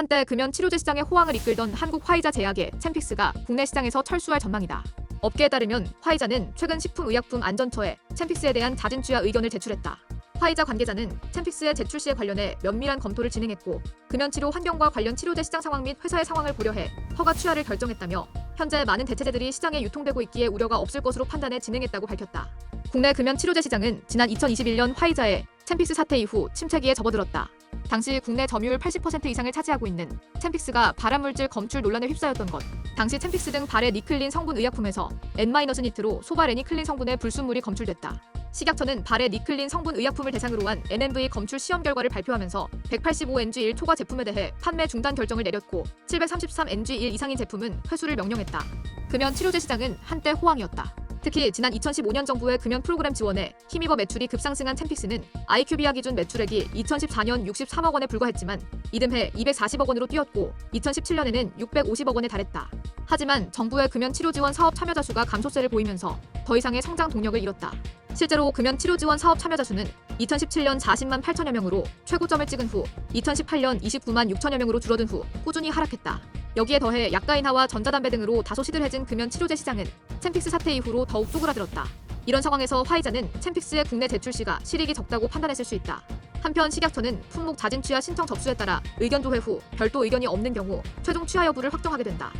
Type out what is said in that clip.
한때 금연 치료제 시장의 호황을 이끌던 한국 화이자 제약의 챔픽스가 국내 시장에서 철수할 전망이다. 업계에 따르면 화이자는 최근 식품의약품 안전처에 챔픽스에 대한 취하 의견을 제출했다. 화이자 관계자는 챔픽스의 제출 시에 관련해 면밀한 검토를 진행했고 금연 치료 환경과 관련 치료제 시장 상황 및 회사의 상황을 고려해 허가 취하를 결정했다며 현재 많은 대체제들이 시장에 유통되고 있기에 우려가 없을 것으로 판단해 진행했다고 밝혔다. 국내 금연 치료제 시장은 지난 2021년 화이자의 챔픽스 사태 이후 침체기에 접어들었다. 당시 국내 점유율 80% 이상을 차지하고 있는 챔픽스가 발암물질 검출 논란에 휩싸였던 것. 당시 챔픽스 등 발의 니클린 성분 의약품에서 N-니트로 소바레니클린 성분의 불순물이 검출됐다. 식약처는 발의 니클린 성분 의약품을 대상으로 한 NMV 검출 시험 결과를 발표하면서 185NG1 초과 제품에 대해 판매 중단 결정을 내렸고 733NG1 이상인 제품은 회수를 명령했다. 금연 치료제 시장은 한때 호황이었다. 특히 지난 2015년 정부의 금연 프로그램 지원에 힘입어 매출이 급상승한 챔픽스는 IQ비아 기준 매출액이 2014년 63억 원에 불과했지만 이듬해 240억 원으로 뛰었고 2017년에는 650억 원에 달했다. 하지만 정부의 금연 치료 지원 사업 참여자 수가 감소세를 보이면서 더 이상의 성장 동력을 잃었다. 실제로 금연 치료 지원 사업 참여자 수는 2017년 40만 8천여 명으로 최고점을 찍은 후 2018년 29만 6천여 명으로 줄어든 후 꾸준히 하락했다. 여기에 더해 약가인화와 전자담배 등으로 다소 시들해진 금연 치료제 시장은 챔픽스 사태 이후로 더욱 쪼그라들었다. 이런 상황에서 화이자는 챔픽스의 국내 제출 시가 실익이 적다고 판단했을 수 있다. 한편 식약처는 품목 자진 취하 신청 접수에 따라 의견 조회 후 별도 의견이 없는 경우 최종 취하 여부를 확정하게 된다.